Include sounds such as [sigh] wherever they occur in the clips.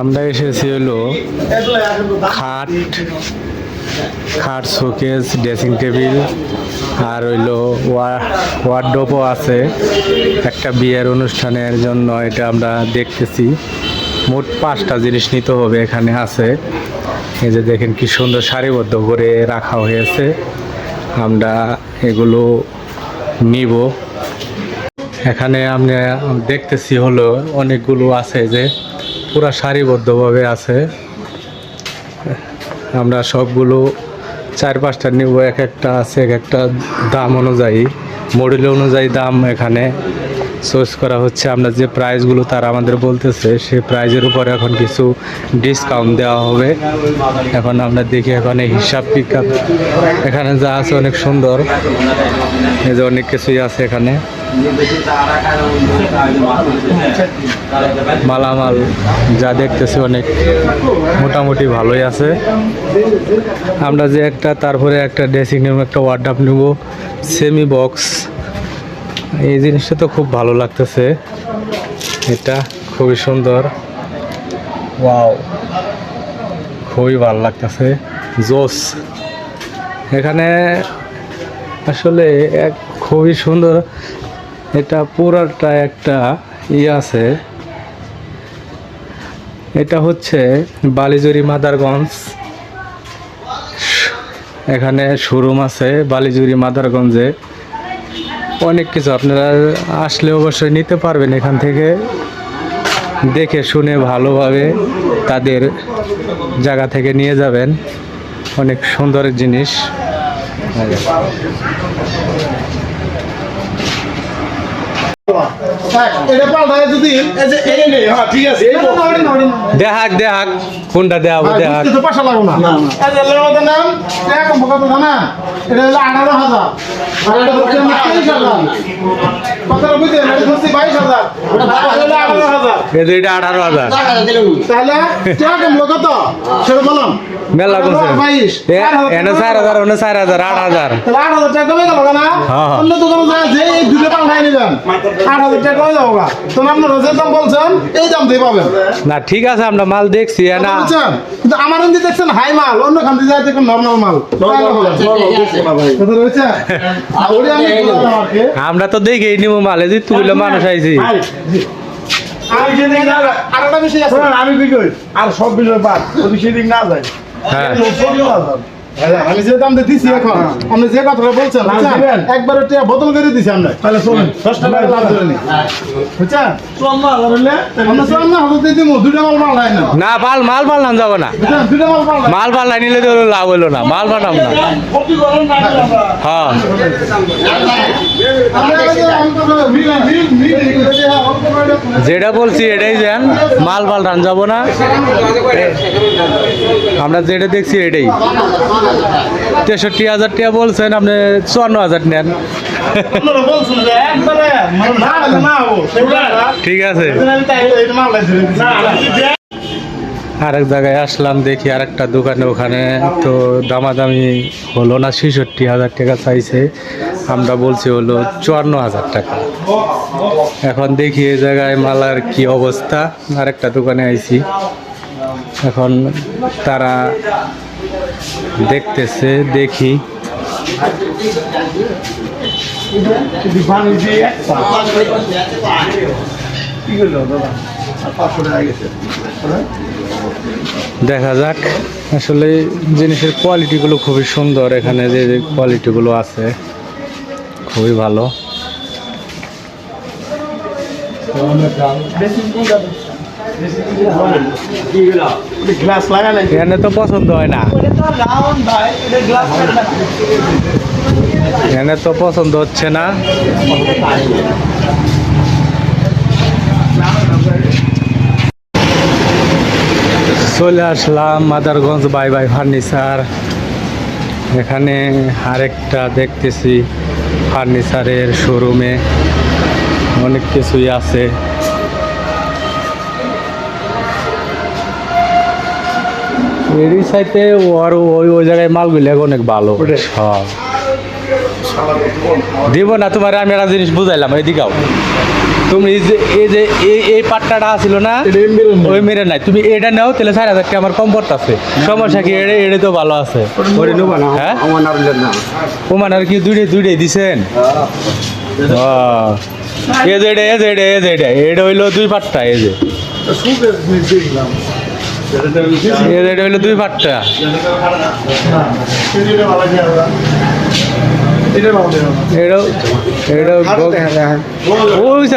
আমরা এসেছি হলো খাট খাট, শোকেস, ড্রেসিং টেবিল, আর হইল ওয়ার্ডোপও আছে। একটা বিয়ের অনুষ্ঠানের জন্য এটা আমরা দেখতেছি। মোট পাঁচটা জিনিস নিতে হবে এখানে আছে। এই যে দেখেন কি সুন্দর সারিবদ্ধ করে রাখা হয়েছে। আমরা এগুলো নিব। এখানে আমরা দেখতেছি হলো অনেকগুলো আছে যে পুরা সারিবদ্ধভাবে আছে। আমরা সবগুলো চার পাঁচটা নিব, এক একটা আছে, এক একটা দাম অনুযায়ী মডেল অনুযায়ী দাম এখানে চয়েস করা হচ্ছে। আমরা যে প্রাইসগুলো তারা আমাদের বলতেছে, সেই প্রাইজের উপর এখন কিছু ডিসকাউন্ট দেওয়া হবে। এখন আমরা দেখি, এখন এই হিসাব পিকআপ এখানে যা আছে অনেক সুন্দর। এই যে অনেক কিছুই আছে এখানে। মালামাল যা দেখতেছি অনেক মোটামুটি ভালোই আছে। আমরা যে একটা, তারপরে একটা ড্রেসিং রুম একটা ওয়ার্ডাপ নেব সেমি বক্স এই জিনিসটা তো খুব ভালো লাগতেছে। এটা খুবই সুন্দর। ওয়াও খুবই ভালো লাগতেছে। জোস এখানে আসলে এক খুবই সুন্দর এটা পুরাটা একটা ইয়ে আছে। এটা হচ্ছে বালিজুরি মাদারগঞ্জ। এখানে শোরুম আছে বালিজুরি মাদারগঞ্জে। অনেক কিছু আপনারা আসলে অবশ্যই নিতে পারবেন এখান থেকে। দেখে শুনে ভালোভাবে তাদের জায়গা থেকে নিয়ে যাবেন। অনেক সুন্দর জিনিস। হ্যাঁ কোনটা দেখাবো লাগো না। নাম কত এটা হলো আঠারো হাজার। মেলা এনে চার হাজার ওনে চার হাজার আট হাজার। আট হাজার টাকা কমে গেল না হ্যাঁ, হ্যাঁ। অন্য দোকানে যে দুটো পাল্টাই নিবেন আট হাজার টাকা কমে যাব গা? তখন আপনার যে দাম বলছেন এই দাম দিয়ে পাবেন। না ঠিক আছে আমরা মাল দেখছি না। বুঝছেন কিন্তু আমার দেখছেন হাই মাল অন্য খান দিয়ে নর্মাল মাল। আমরা তো দেখেই নিব মাল এই যে তুইলে মানুষ আইছি। আমি কি আর সব বিষয় বাদ যদি সেদিন না যায় হ্যাঁ। আমি যে দাম দিছি এখন আপনি যে কথাটা বলছেন? দিবেন? একবারে টিয়া বোতল করে দিছি আমরা। তাহলে শোনেন দশ টাকা লাভ ধরে নি বুঝছেন চল না ধরলে আমরা চল হাজার দিয়ে দিবো দুটা মাল না। না মাল মাল পাল্টান যাব না। দুটা মাল মাল পাল্টাই নিলে তো লাভ হইল না। মাল পাঠাম না না। হ্যাঁ। মিল মিল মিল যেটা বলছি এটাই যান মাল পাল্টান যাব না। আমরা যেটা দেখছি এটাই। তেষট্টি হাজার টাকা বলছেন আপনি চুয়ান্ন হাজার নেন। মানে ঠিক আছে। আরেক জায়গায় আসলাম দেখি আরেকটা দোকানে ওখানে তো দামাদামি হলো না ছেষট্টি হাজার টাকা চাইছে। আমরা বলছি হলো চুয়ান্ন হাজার টাকা। এখন দেখি এই জায়গায় মালার কি অবস্থা। আরেকটা দোকানে আইছি। এখন তারা দেখতেছে, দেখি। দেখা যাক। আসলে জিনিসের কোয়ালিটিগুলো খুবই সুন্দর এখানে, যে কোয়ালিটিগুলো আছে, খুবই ভালো। গ্লাস লাগা নাই। এখানে তো পছন্দ হয় না। এখানে তো পছন্দ হচ্ছে না। চলে আসলাম মাদারগঞ্জ বাই বাই ফার্নিচার। এখানে আরেকটা দেখতেছি ফার্নিচারের শোরুমে। অনেক কিছুই আছে। এরই সাইতে ওর ওই ওই জায়গায় মালগুলো অনেক ভালো। হ্যাঁ। দিব না তোমার আমি একটা জিনিস বুঝাইলাম এদিকেও তুমি যে এই যে এই পাট্টাটা ছিল না ওই মেরে নাই। তুমি এটা নাও তাহলে চার হাজার টাকা আমার কম পড়তেছে। সমস্যা কি এটা এটা তো ভালো আছে। হ্যাঁ? ওমান আর কি? দুইটাই দুইটাই দিছেন? ও এই যে এটা এই যে এটা এই যে এটা। এটা হইল দুই পাট্টা এই যে। এটা হইল দুই পাট্টা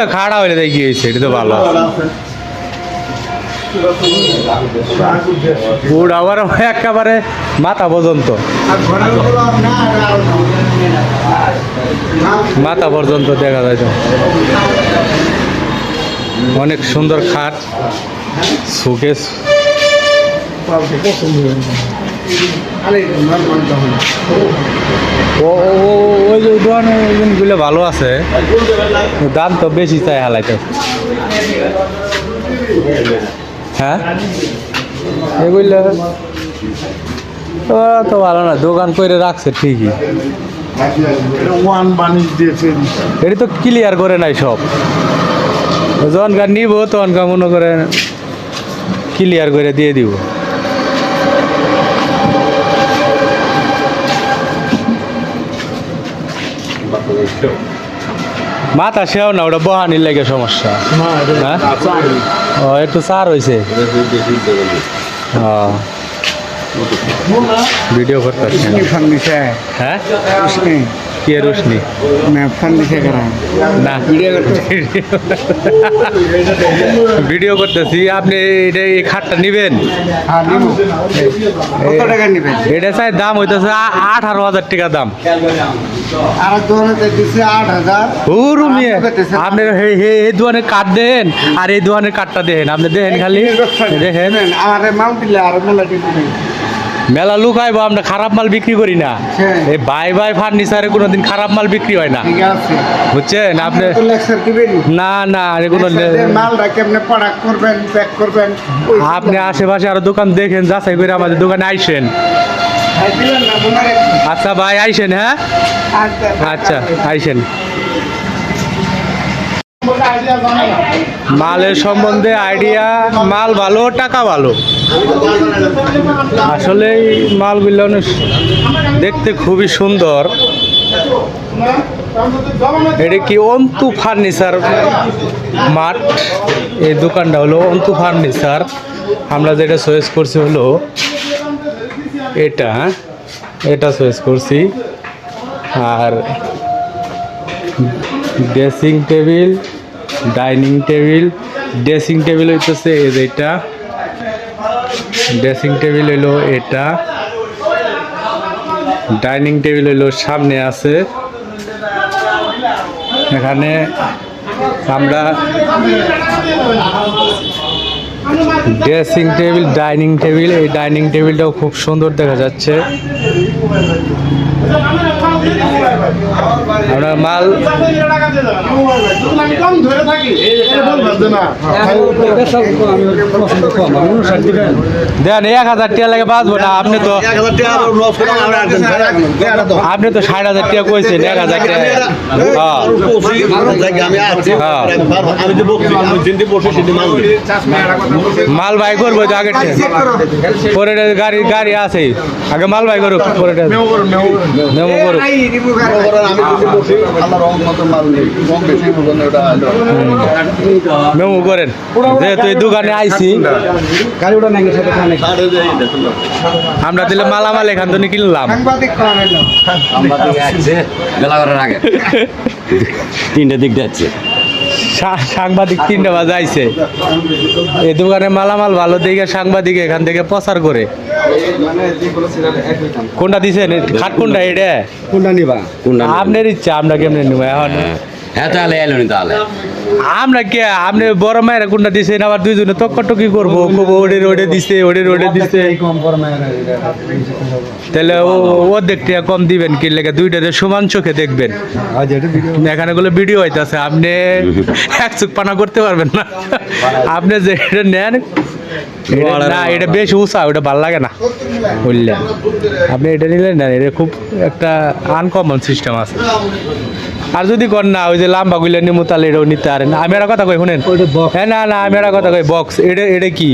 খাড়া হইলে দেখি হয়েছে এটা তো ভালো। আবার একেবারে মাথা পর্যন্ত। মাথা পর্যন্ত দেখা যায় অনেক সুন্দর খাট সুকেশ ও ওই ভালো আছে দাম তো বেশি চাই হালাইতে হ্যাঁ এগুলো তো ভালো না দোকান করে রাখছে ঠিকই এটা তো ক্লিয়ার করে নাই সব যখনকার নিব তখনকার মনে করে ক্লিয়ার করে দিয়ে দিব মাথা সেও না ওটা বহানির লাগে সমস্যা। হ্যাঁ? ও একটু সার হয়েছে ভিডিও করতে হ্যাঁ? কি রোশনি না ভিডিও করতেছি। আপনি এটা এই খাটটা নিবেন? নেবেন? এটা চাই দাম হইতেছে আঠারো হাজার টাকা দাম। আর দোকানে আট হাজার। হুরু মিয়া আপনি হে- হে- এই দোকানের কাঠ দেন আর এই দোকানের কাঠটা দেন। আপনি দেখেন খালি। দেখেন। আর মাল দিলে আর মেলা মেলা লুকাইবো আমরা খারাপ মাল বিক্রি করি না। হ্যাঁ। এই বাই বাই ফার্নিচারে কোনোদিন খারাপ মাল বিক্রি হয় না। বুঝছেন? আপনি না না করবেন আপনি আশেপাশে আরও দোকান দেখেন যাচাই করে আমাদের দোকানে আইসেন। আচ্ছা ভাই, আইসেন হ্যাঁ? আচ্ছা আইসেন। মালের সম্বন্ধে আইডিয়া, মাল ভালো, টাকা ভালো? আসলে মালগুলো দেখতে খুবই সুন্দর। এটা কি অন্তু ফার্নিচার মাঠ? এই দোকানটা হলো অন্তু ফার্নিচার। আমরা যেটা চয়েস করছি হলো এটা এটা চয়েস করছি। আর dressing table, dining table, dressing table হইতেছে এই যে এটা। ড্রেসিং টেবিল হইল এটা। ডাইনিং টেবিল হইল সামনে আছে। এখানে আমরা ড্রেসিং টেবিল ডাইনিং টেবিল এই ডাইনিং টেবিলটাও খুব সুন্দর দেখা যাচ্ছে। আমরা মাল দেন এক হাজার টাকা লাগে বাঁচবো না। আপনি তো আপনি তো ষাট হাজার টাকা কইছেন এক হাজার টাকা। মাল বাই করব তো আগে পরে গাড়ি গাড়ি আছে। আগে মাল বাই করুক পরে মেমো করুক। মেমো করেন যেহেতু এই দোকানে আইছি। আমরা দিলে মালামাল এখান থেকে কিনলাম। তিনটে দিক যাচ্ছে সা- সাংবাদিক তিনটা বাজে আইছে। এই দোকানে মালামাল ভালো দেখে সাংবাদিক এখান থেকে প্রচার করে। কোনটা দিছেন? খাট কোনটা এটা? কোনটা নিবা? কোনটা? আপনার ইচ্ছা আমরা কেমনে নেব এখন? হ্যাঁ। তাহলে এলো নি তাহলে। আমরা কে আপনি বড় মায়ের কোনটা দিছেন? আবার দুইজনে করব। খুব ওডে ওডে দিছে ওডে ওডে দিছে। তাহলে ও ও দেখতে কম দিবেন কি লেগে? দুইটাতে সমান চোখে দেখবেন। এখানে গুলো ভিডিও হইতাছে। আপনি [laughs] এক চুক পানা করতে পারবেন না। আপনি যে নেন না এটা বেশ উঁচা ওটা ভালো লাগে না। বুঝলেন। আপনি এটা নিলেন না এটা খুব একটা আনকমন সিস্টেম আছে। আর যদি কর না ওই যে লাম্বা গুলো নিমু তাহলে এটাও নিতে পারেন। আমি একটা কথা কই শুনেন। হ্যাঁ না না আমি একটা কথা কই বক্স এটা এটা কি?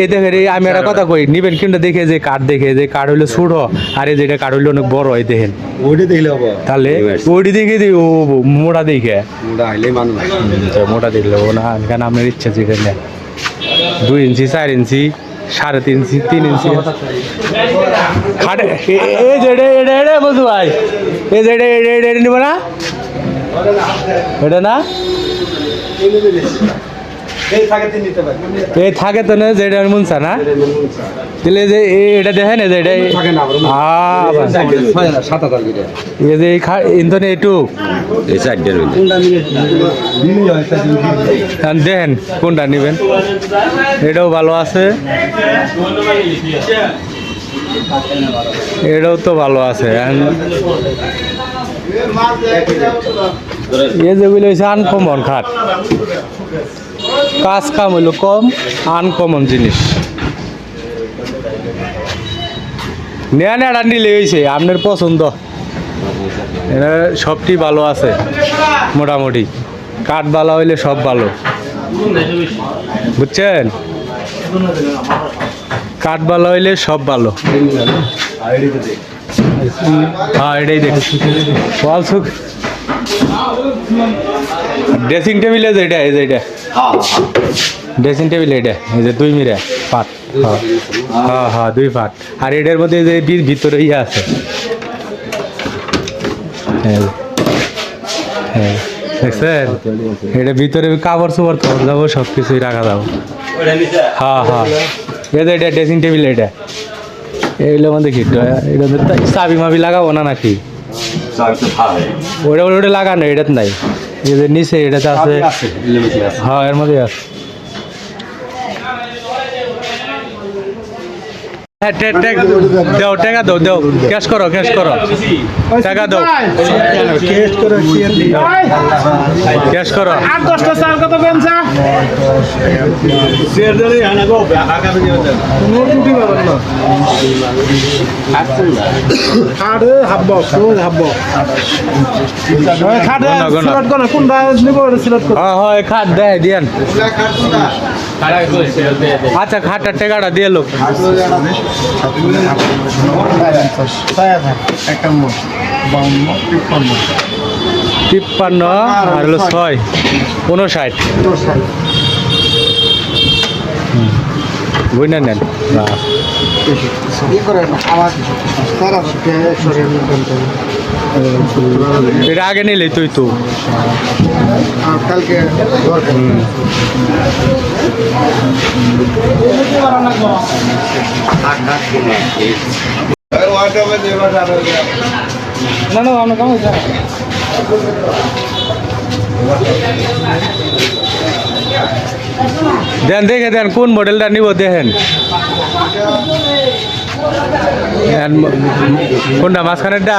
এই দেখেন এই আমি একটা কথা কই নিবেন কিন্তু দেখে যে কাঠ দেখে যে কাঠ হইল ছোট আর এই যেটা কাঠ হইল অনেক বড় এই দেখেন। ওইটা দেখলে তাহলে ওইটি দেখে দিই ও মোটা দেখে। আইলে মানুষ। মোটা দেখলে ও না কেন আপনার ইচ্ছা যেটা দুই ইঞ্চি, চার ইঞ্চি, সাড়ে তিন ইঞ্চি তিন ইঞ্চি। খাটে। এই যে এটা এটা বন্ধু ভাই। এই যে এটা এটা এটা নিব না? এটা না? এই থাকে তো না যে এটা মুনসা না? তাহলে যে এটা দেখেন এই যে এটা আ, বাস। সাত হাজার এই যে ইন্ধনে হইলে দেখেন কোনটা নেবেন? এটাও ভালো আছে। এটাও তো ভালো আছে এ যেগুলো হচ্ছে আনকমন খাট। কাজ কাম হইল কম আনকমন জিনিস। নেয়া নেড়া নিলে হয়েছে আপনার পছন্দ। সবটি ভালো আছে, মোটামুটি। কাঠ ভালো হইলে সব ভালো। বুঝছেন? কাঠ ভালো হইলে সব ভালো। হ্যাঁ এটাই দেখ। সুখ ড্রেসিং টেবিল যে এটা এই যে এটা। ড্রেসিং টেবিল এটা এই যে দুই মিরা পাট। হ্যাঁ হ্যাঁ হ্যাঁ দুই পাট। আর এটার মধ্যে যে ভিতরে ইয়ে আছে। হ্যাঁ হ্যাঁ দেখছেন? এটা ভিতরে কাপড় চোপড় খাওয়া যাব সব কিছুই রাখা যাব। হ্যাঁ হ্যাঁ। যে এটা ড্রেসিং টেবিল এটা। এইগুলো মধ্যে কি এটা চাবি মাবি লাগাবো না নাকি? ওটা ওটা লাগানো এটাতে নাই এই যে নিচে এটাতে আছে হ্যাঁ এর মধ্যে আছে হ্যাঁ টে- টে- দাও টাকা দাও দাও। ক্যাশ করো ক্যাশ করো। টাকা দাও। ক্যাশ করো আট দশটা চাল কত খাট দেয় দিয়ান। আচ্ছা খাটটার টাকাটা দিয়ে লোক। তিপ্পান্ন আর হলো ছয় উনষাট। বুঝলেন নেন? বাহ। এটা আগে নিলে তুই তো। আর কালকে দরকার না না আমরা কেমন দেন দেখে দেন কোন মডেলটা নিব দেখেন। কোনটা মাঝখানেরটা?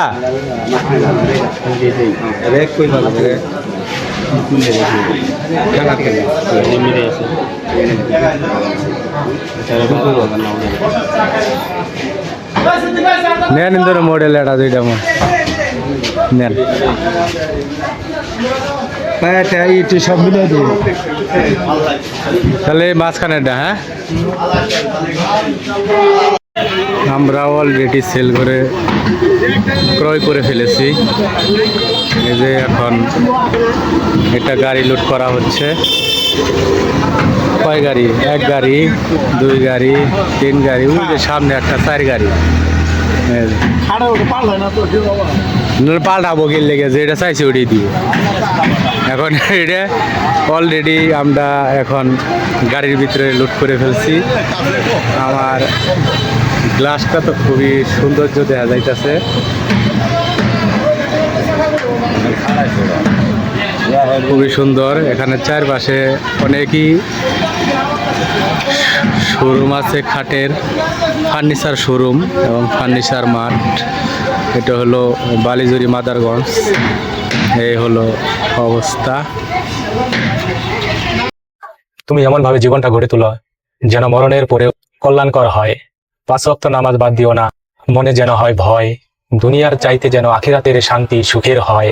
নেন ইন্দোর মডেল এটা দুইটা মো নেন। সব মিলে তাহলে মাঝখানেরটা হ্যাঁ? আমরা অলরেডি সেল করে ক্রয় করে ফেলেছি। এই যে এখন এটা গাড়ি লোড করা হচ্ছে। কয় গাড়ি? এক গাড়ি দুই গাড়ি তিন গাড়ি ওই যে সামনে একটা চার গাড়ি। পাল্টাবো গেলে লেগে যেটা চাইছি ওটাই দিব। এখন এটা অলরেডি আমরা এখন গাড়ির ভিতরে লুট করে ফেলছি। আমার গ্লাসটা তো খুবই সৌন্দর্য দেখা যাইতেছে। খুবই সুন্দর। এখানে চারপাশে অনেকই শোরুম আছে, খাটের ফার্নিচার শোরুম এবং ফার্নিচার মাঠ এটা হলো বালিজুরি মাদারগঞ্জ। এই হলো অবস্থা। তুমি এমনভাবে জীবনটা গড়ে তোলো, যেন মরণের পরেও কল্যাণকর হয়। পাঁচ অক্ত নামাজ বাদ দিও না, মনে যেন হয় ভয়। দুনিয়ার চাইতে যেন আখিরাতের শান্তি সুখের হয়।